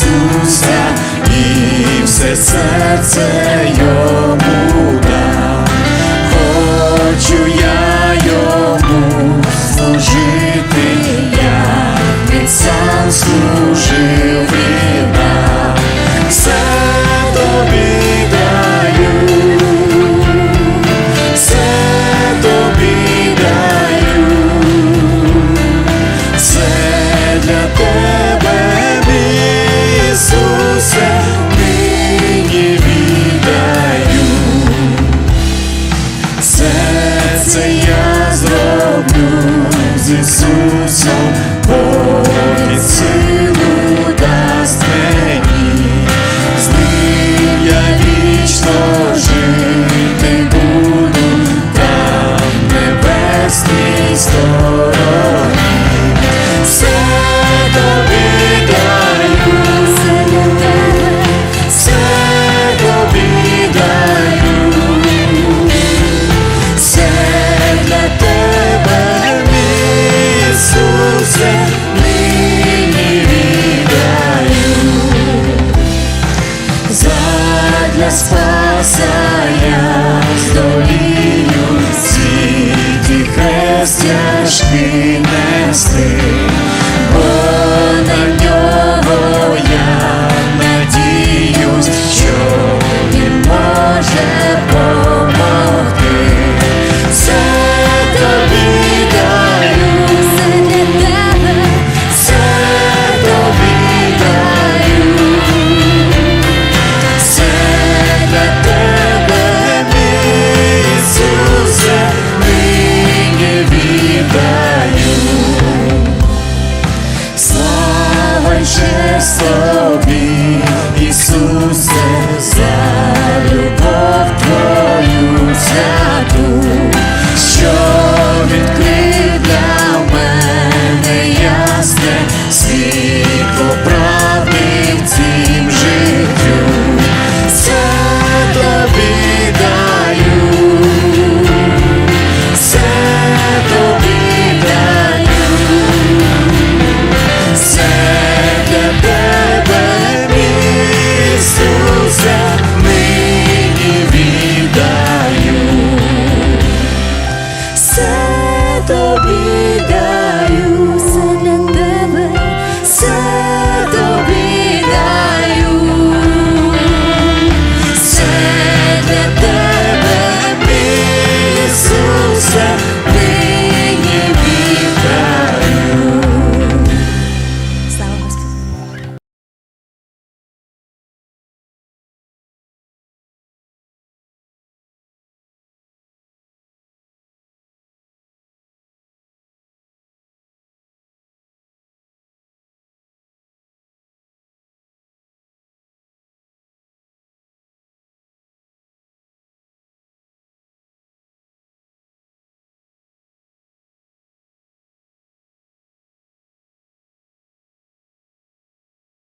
Ісуса і все серце йому дам. Хочу я йому служити, я він сам служив. Це я зроблю з Ісусом, Бог від силу дасть мені, з ним я вічно жити буду, там небесній стороні. Все тобі Христа я здолію всі ті хрест тяжкий нести. тобі.